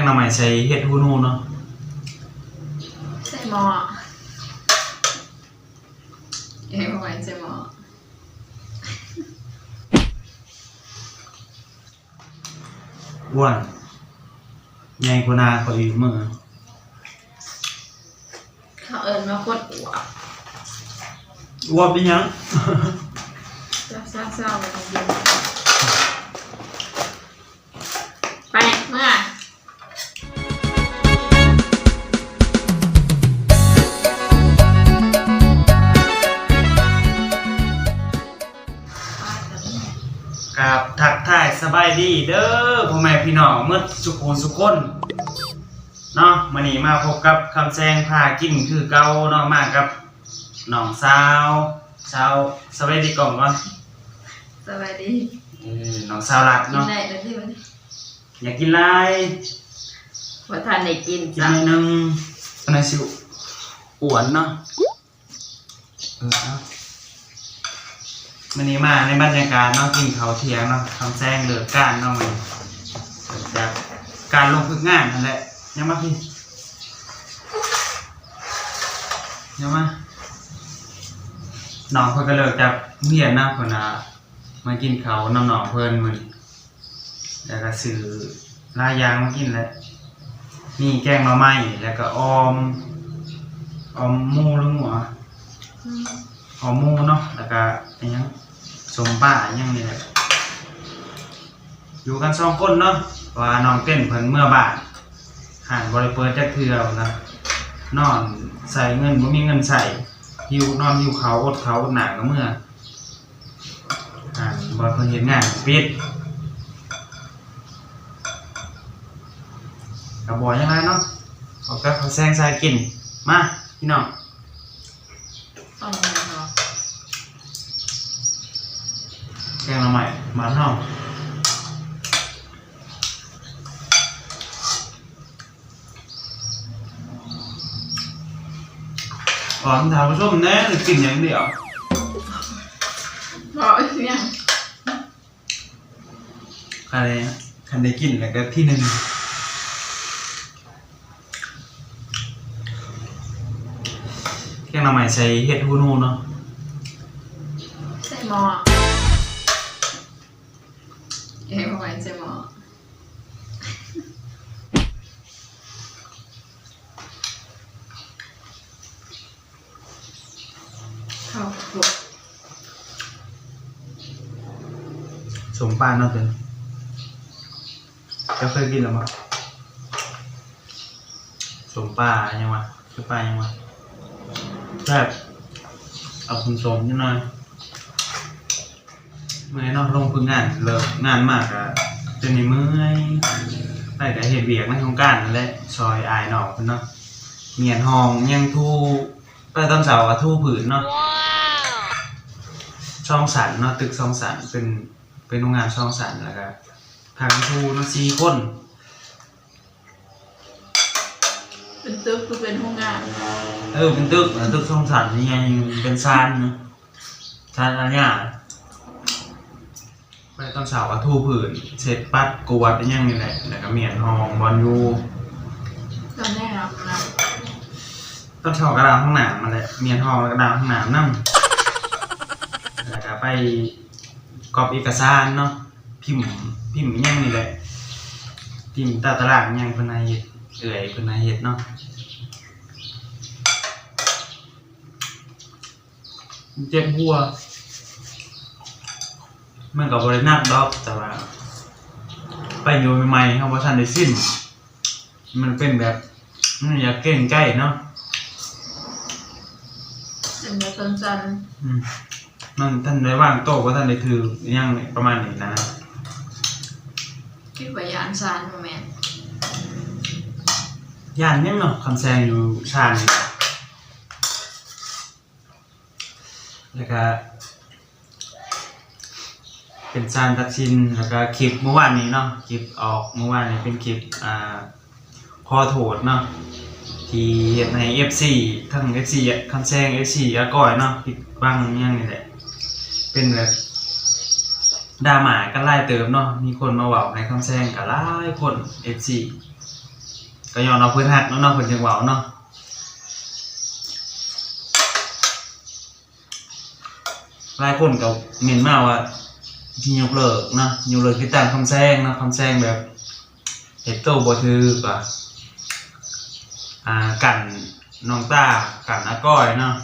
งหน่อไม้ใส่เห็ดฮูนูเนาะใส่หม้อเอ้ยประมาณใส่หม้ออ้วนใหญ่กว่าหนาเขาอีกมือเขาเอิญมาโคตรอ้วกอ้วนเป็นหยัง เศร้าเศร้าเศร้าเลยจริงไปเมื่อ ดีเด้อพ่อแม่พี่น้องเมื่อสุขูสุขคนเนาะมื้อนี้มาพบกับคำแซงพากินคือเก่าเนาะมากับน้องสาวสาวสวัสดีก่อนก่อนสวัสดีเออน้องสาวรักกินเนาะได้เลยที่วันนี้อยากกินหลายว่าทานได้กินกินจ้ะหน่อยหนึงอันนั้นสิอ้วนเนาะเออเอา มื้อนี้มาในบรรยากาศเนาะกินข้าวเที่ยงเนาะคำแซงเลิกการเนาะมื้อนี้จากการลงฝึกงานนั่นแหละยังมาพี่ยังมาน้องเพิ่นก็เลิกจากเรียนนะเพิ่นน่ะมากินข้าวนำน้องเพิ่นมื้อนี้แล้วก็ซื้อลายยางมากินแหละมีแกงหน่อไม้แล้วก็ออมออมหมูหรือหมูอะอืมหอมหมูเนาะแล้วก็อันยัง สมป้ายังนี่แหละอยู่กันสองคนเนาะว่าน้องเต้นเพิ่นเมื่อบ้านหานบริเปิดจักเทื่อนะนอนใส่เงินบ่มีเงินใส่หิวนอนหิวเขาอดเขาอดหนาก็เมื่ออ่านบ่เพิ่นเฮ็ดงานปิดก็บ่ยังไงเนาะเอาก็เขาแซงใส่กินมาพี่น้องมีเนาะ แกงหน่อไม้บ้านเฮาก่อนถามผู้ชมแน่หรือกินอย่างเดียวบอกอีกอย่างใครคันได้กินแล้วก็ที่หนึ่งแกงหน่อไม้ใส่เห็ดฮูนูเนาะใส่หม้อ เอ้ยประมาณใส่หม้อข้าวคลุกสมปานเนาะเพิ่นจะเคยกินหรือเปล่าสมปลายังวะคือปลายังวะแบบเอาคุณสมนิดหน่อย เมื่อยเนาะลงพึ่งงานเลิกงานมากอะจนนี่เมื่อยไปกับเฮ็ดเบียกในโครงการนั่นแหละซอยอายนอกเพิ่นเนาะเมียนห้องยังทูไปตอนเสาร์ก็ทูผืนเนาะช่องสันเนาะตึกช่องสันเป็นเป็นโรงงานช่องสันแล้วก็ทางทูเนาะสี่คนเป็นตึกคือเป็นห้องงานเออเป็นตึกนะตึกช่องสันนี่ไงเป็นซานเนาะซานอะไรเนี่ย ไปตอนเสาร์ก็ทูผืนเสร็จปัดกวาดอยังนี่แหละแล้วก็เมียนห้องบอลยูตอนแรกครับนะต้นเสาร์กระดามห้องหนามมาแหละเมียนห้องแล้วกระดามห้องหนามนั่งแล้วก็ไปกรอบเอกสารเนาะพิมพ์พิมพ์อิหยังนี่แหละพิมพ์ตาตารางอิหยังเพิ่นนายเฮ็ดเอื่อยเพิ่นนายเฮ็ดเนาะเจ็บหัว มันกับบริณักดอกแต่ว่าไปอยู่ใหม่ๆเขาว่าทันได้สิ้น มันเป็นแบบมันอยากเก่งใกล้เนาะเป็นแบบสั้นอืมมันท่านได้ว่างโต๊ะว่าท่านได้ถืออยังประมาณนี้นะๆคิดว่ายานซานโมเมนต์ย่านยังเนาะคำแซงอยู่ชาญนี่แล้วก็ เป็นซานตัดชินแล้วก็คลิปเมื่อวานนี้เนาะคลิปออกเมื่อวานนี้เป็นคลิปอ่าขอโทษเนาะที่เฮ็ดใน FC ทั้ง FC อะคำแซง FC อาก้อยเนาะผิดบ้างอยังนี่แหละเป็นแบบดราม่ากันไล่เติมเนาะมีคนมาเว้าให้คำแซงกับหลายคน FC ก็ยอมเอาพื่อนหักเนาะเนาะเพื่อนจังหวะเนาะหลายคนก็เมนมาว่า ยกเลิกเนะยกเลิกที่ตามคำแซงนะคำแซงแบบเห็ดโตบ่ถือป่ะอ่ากันน้องตากันอาก้อยเนาะ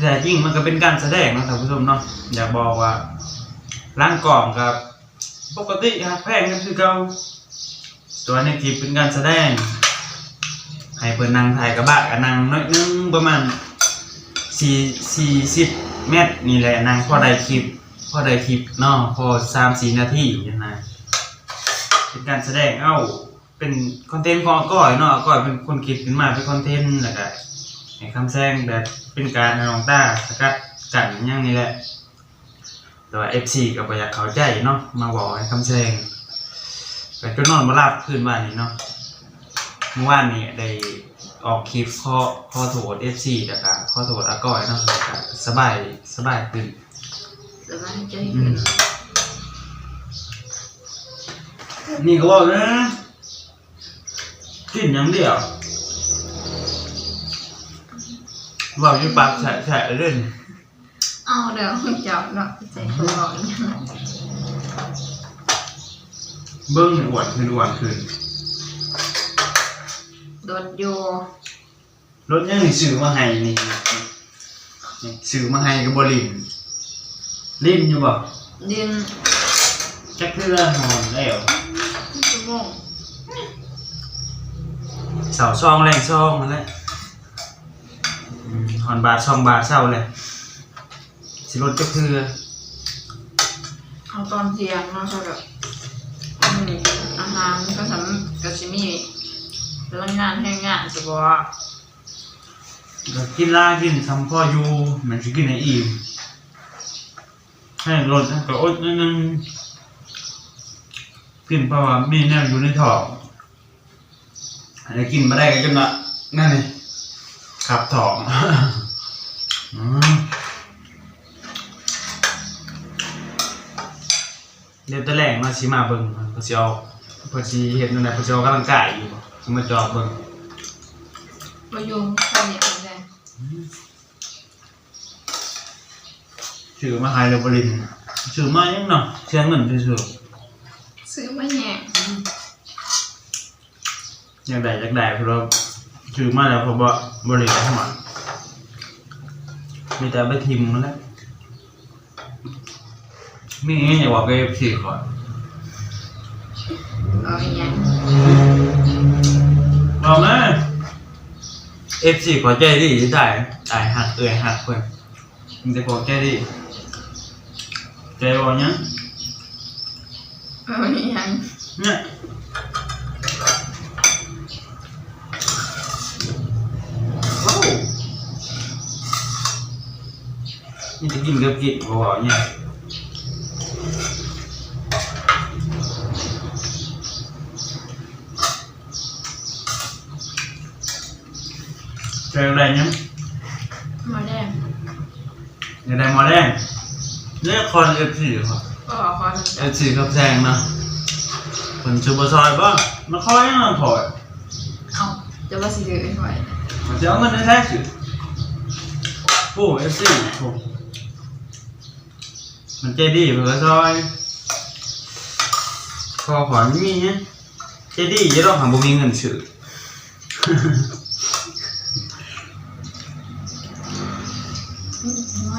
แต่จริงมันก็เป็นการแสดงนะท่านผู้ชมเนาะอยากบอกว่าร่างกล่องกับ ปกติฮักแพงกันคือเก่าตัวในคลิปเป็นการแสดง ให้เพิ่นนั่งถ่ายกระบะกับนั่งน้อยนึงประมาณสี่สี่สิบ เมตรนี่แหละนั่งพอได้คลิปพอได้คลิปเนาะพอสามสี่นาทีนี่นะเป็นการแสดงเอ้าเป็นคอนเทนต์ของก้อยเนาะก้อยเป็นคนคิดขึ้นมาเป็นคอนเทนต์แล้วก็คำแซงแบบเป็นการนองต้าสกัดกันอย่างนี้แหละ แต่ว่า FC ก็บ่อยากเขาใจเนาะมาบอกคำแซงแต่ก็นอนบ่หลับคืนวันนี้เนาะเมื่อวานนี้ได้ ออกคลิปข้อข้อโทษ FC แล้วก็ข้อโทษอาก้อยเนาะแล้วก็สบายสบายขึ้นสบายใจขึ้นนี่ก็บอกนะกินอย่างเดียวบอกอยู่ปากแฉะๆเล่นเอาเดี๋ยวจับเนาะใส่ตัวก่อนเบิ้งอ้วนขึ้นอ้วนขึ้น โดนอยู่รถยังนี่ซื้อมาให้นี่นี่ซื้อมาให้กับบรินลิ้นอยู่บ่ดินจักเทื่อหอนแล้วชั่วโมงเสาซองแรงซองมาแล้วอืมหอนบาทซองบาทเศร้าเลยสิรถจักเทื่อเอาตอนเที่ยงเนาะใช่แบบอืมอาหารก็สำก็สิมี เรื่องงานให้งานจะบอกว่าก็กินล่ากินทำพ่ออยู่มันสิกินให้อิ่มให้รถก็อดนิดนึงกินเพราะว่ามีแนวอยู่ในท้องอันนี้กินมาได้ก็จนละนั่นนี่ขับท้องอืมเดี๋ยวตะแรงมาสิมาเบิ่งเพิ่นสิเอาเพิ่นสิเฮ็ดนั่นแหละเพิ่นสิออกกำลังกายอยู่ สิมาจอบเบิ่งประยุงแค่นี้เองเลยชื่อมาหายเรบรินชื่อมายังเนาะเชียงเงินซื่อซื้อมาแย่ๆอยากได้อยากได้เพราะว่าชื่อมาแล้วเพราะว่าบริษัทมันมีแต่ไปทิมมันแหล้วมีอย่างอย่าบอกไปสี่ก่อนเอาอย่าง เงี้ยบอกนะเอฟซีขอใจดีได้ได้หักเอ่ยหักเพื่อนมันจะบอกใจดีใจบอกยังเอาอย่างเงี้ยเนี่ยโอ้นี่จะกินกับกินบอกเนี่ย เจออะไรยังมาแดงอย่าได้หมอแดงเนี่ยคอนเอฟซีครับก็ขอความเอฟซีครับแซงนะคนชูบะซอยบ้างมาคอยยังถอยเอาจะว่าสิเดือดหน่อยมันจะเอาเงินในแท้สิโอ้เอฟซีโอ้มันใจดีเผื่อซอยคอขวานมีเนี่ยใจดีจะต้องหาบุมีเงินซื้อ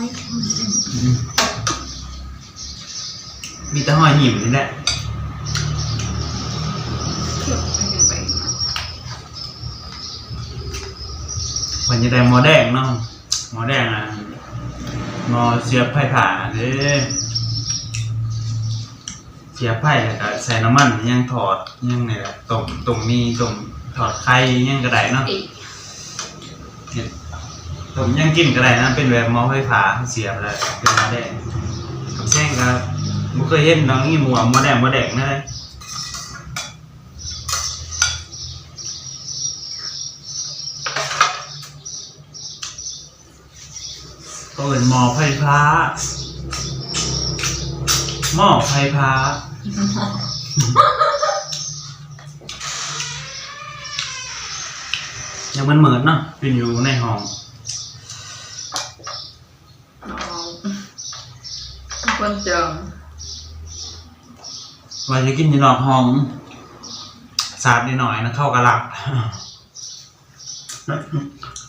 อยมีแต่หอยหยิมนี่แหละเที่ยวไปไปมันจะได้หมอแดงเนาะหมอแดงอะหมอเสียบไผ่ผ่าเด้เสียบไผ่แล้วก็ใส่น้ำมันยังถอดยังไงล่ะต้มต้มมีต้มถอดไข่ยังกระไดเนาะอีก ผมยังกินก็ได้นะ เป็นแบบมอไฟฟ้าเสียบแล้วเป็นมาแดงกับแซงครับไม่เคยเห็นน้องนี่หมวมาแดงมาแดงนะเลยก็เป็นมอไฟฟ้าหม้อไฟฟ้ายังมันเหมือนเนาะเป็นอยู่ในห้อง คนเจิงว่าจะกินอยู่นอกห้องสาดนิดหน่อยนะเข้ากระหลับ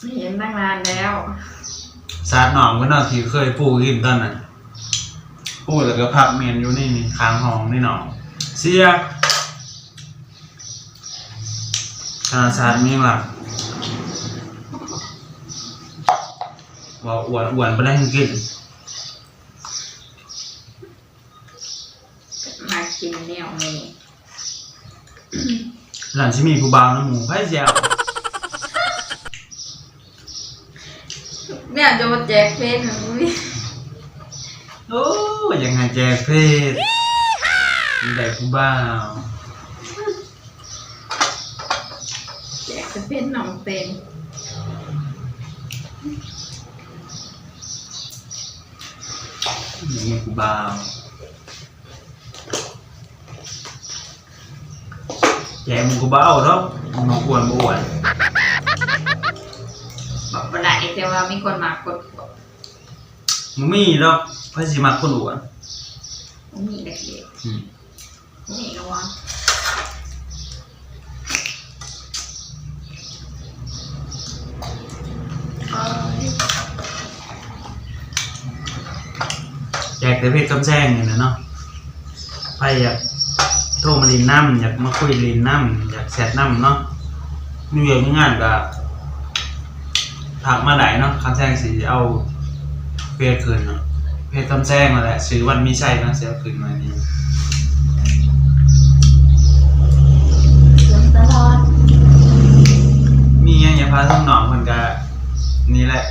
ไม่เห็นตั้งนานแล้วสาดหนองก็นอกที่เคยปูกินตอนนั้นปูแล้วก็พับเมียนอยู่นี่นี่ค้างห้องนี่หนองเสียขนาดสาดมีหลักว่าอ้วนอ้วนไปได้ให้กิน มา กินเนี่ยนี่หลังที่มีผู้บ่าวน้ำหมูไผ่เจียวเนี่ยจะมาแจกเฟซหนูนี่โอ้ยังไงแจกเพศมีแต่ผู้บ่าวแจกจะเป็นน้องเต็มยังมีผู้บ่าว แจกหมึงผู้บ่าวเนาะมาอ้วนบ่อ้วนบอกบ่ได้แต่ว่ามีคนมากดกดมึงมีดอกไผ่สิมักคนอ้วนมีเด็กอืมๆนี่ก็ว่าแจกแต่เพศกำแซงนี่นะเนาะไผ่อยาก โทรมาลินน้ำอยากมาคุยลินน้ำอยากแชทน้ำเนาะมีเรื่องมีงานก็ทักมาได้เนาะคำแซงสิเอาเพศคืนเนาะเพศกำแซงมาแหละซื้อวันมีใช่นะเสียคืนมานี้เดินตลอดมีอย่างอย่าพาทั้งหนองมันก็นี่แหละ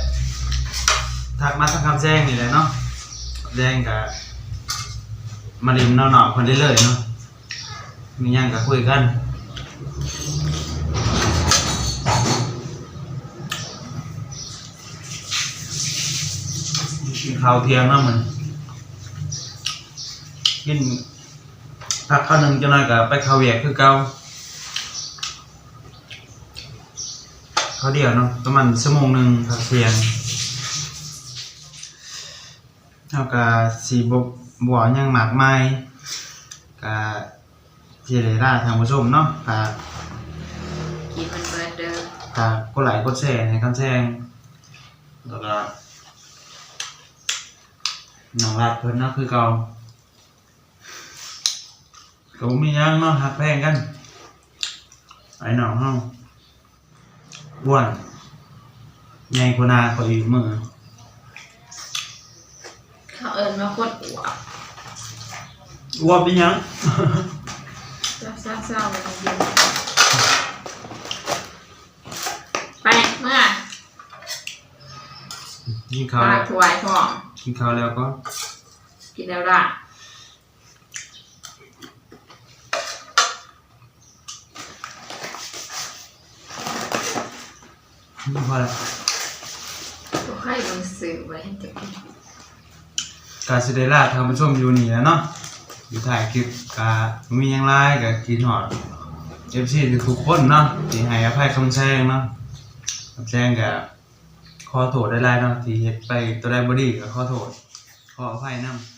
ทักมาทักคำแจ้งนี่แหละเนาะแจ้งกับมาริมเนาะหนองคนได้เลยเนาะ มีย่างก็คุยกันกินข้าวเที่ยงเนาะมันกินพักข้าวหนึ่งจะน้อยกับไปข้าวเวียกคือเก่าเขาเดียวเนาะประมาณชั่วโมงหนึ่งพักเที่ยงเท่ากับสีบบัวยังหมากไม้กับ เจเรราทางผู้ชมเนาะกับกินมันเบิดเด้อกับกดไลค์กดแชร์ให้คำแจ้งแล้วก็น้องรักเพิ่นเนาะคือเก่าก็บ่มีหยังเนาะหักแพงกันไอ้น้องเฮาอ้วนใหญ่กว่าหนาเขาอีกมือเขาเอิญมาคนอวบอ้วนเป็นหยัง เศร้าๆเศร้าๆเลยกินไปเมื่อกินข้าวปลาแล้วถวายพ่อกินข้าวแล้วก็กินแล้วละพอแล้วก็ให้มันสื่อไว้ให้เด็กการสิได้ลาทางผู้ชมอยู่นี่แหล้วเนาะ อยู่ถ่ายคลิปกามีอยังไลก็กินหอด FC ทุกคนเนาะที่ให้อภัยคำแซงเนาะคำแซงก็ขอโทษได้หลายๆเนาะที่เฮ็ดไปตัวไดบ่ดีก็ขอโทษขออภัยนำ